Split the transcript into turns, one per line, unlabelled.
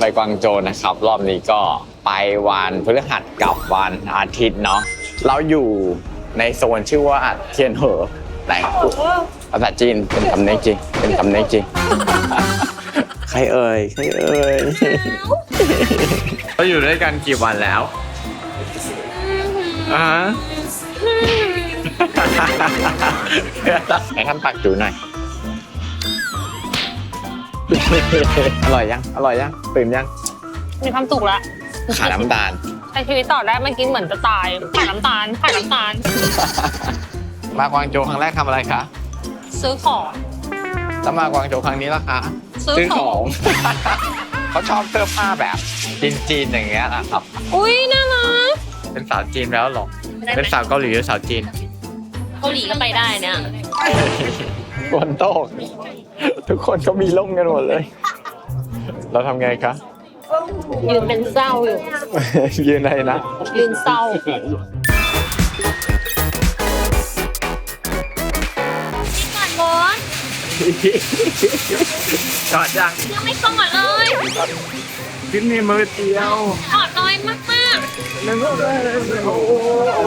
ไปกวางโจวนะครับ รอบนี้ก็ไปวันพฤหัสกับวันอาทิตย์เนาะเราอยู่ในโซนชื่อว่าเทียนเหอแหล่งภาษาจีนเป็นคำเนยจริงเป็นคำเนยจริงใครเอ่ยใครเอ่ยเราอยู่ด้วยกันกี่วันแล้วอ่าฮะไหนทำปากจูหน่อย อร่อยยัง อร่อยยัง ตื่นยัง
มีความสุขละ
ขาน้ำตาล
ใช้ชีวิตต่อได้เมื่อกี้เหมือนจะตายขาดน้ำตาลขาดน้ำตาล
มากวางโจวครั้งแรกทำอะไรคะ
ซื้อของ
แล้วมากวางโจวครั้งนี้ล่ะคะ
ซื้อของ
เขาชอบเสื้อผ้าแบบจีนๆอย่างเงี้ยนะครับ
อุ้ยน่ารัก
เป็นสาวจีนแล้วเหรอเป็นสาวเกาหลีหรือสาวจีน
เกาหลีก็ไปได้เนี่ย
ฝนตก ทุกคนก็มีร่มกันหมดเลย เราทำไงคะ
ยืนเป็นเศร้าอยู่
ยืนอะไรนะ
ยืนเศร้านี่ก่อนบอส
จอดยัง
ยังไม่กอดเลย
ขึ้นในมือเดียว
กอดน้อยมาก
โอ้โห